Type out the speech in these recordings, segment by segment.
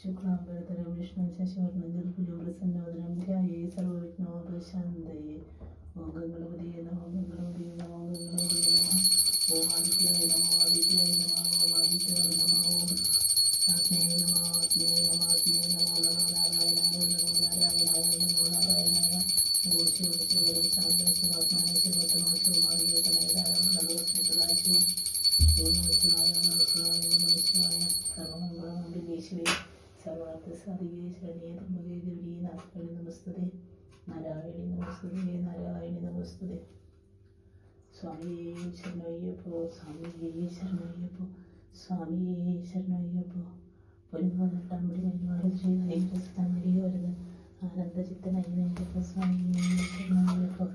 शुक्लांबरधरं विष्णुं शशिवर्णदुर्गुलं प्रसन्नवदनं ध्याये सर्वविघ्नोपशान्तये ॐ गङ्गणपतिये नमो गङ्गणपतिये नमो गङ्गणपतिये नमः ॐ आदित्याय नमो आदित्याय नमः ॐ आदित्याय नमः ॐ आत्मेय नमः आत्मेय नमः आत्मेय नमो नमो नारायणाय नमो नारायणाय नमो नारायणाय ॐ शिव शिव शान्त शिवात्माय शिवतमा शिवमार्गेतनय धारामणम् സാധികേ ശരണേ ത്രിമുഖേ ദേവി നാസ്മണി നമസ്തേ നാരായണി നമസ്തേ നാരായണി നമസ്തേ സ്വാമിയേ ശരണയ്യപ്പോ സ്വാമിയേ ശരണയ്യപ്പോ സ്വാമിയേ ശരണയ്യപ്പോ. പൊരുന്നതട്ടമ്പടി നെല്ലുവാട് ശ്രീ ഹൈന്ദ്ര തമ്പടി വരുന്നത് ആനന്ദചിത്തനയ്യപ്പോ സ്വാമിയേ ശരണയ്യപ്പോ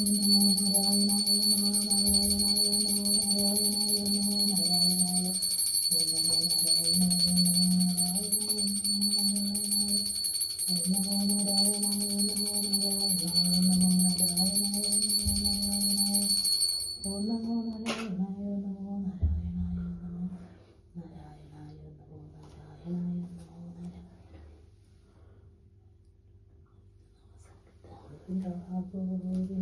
Oh, no, no, no, no. ಇಂತಹ ಹಬ್ಬಗಳು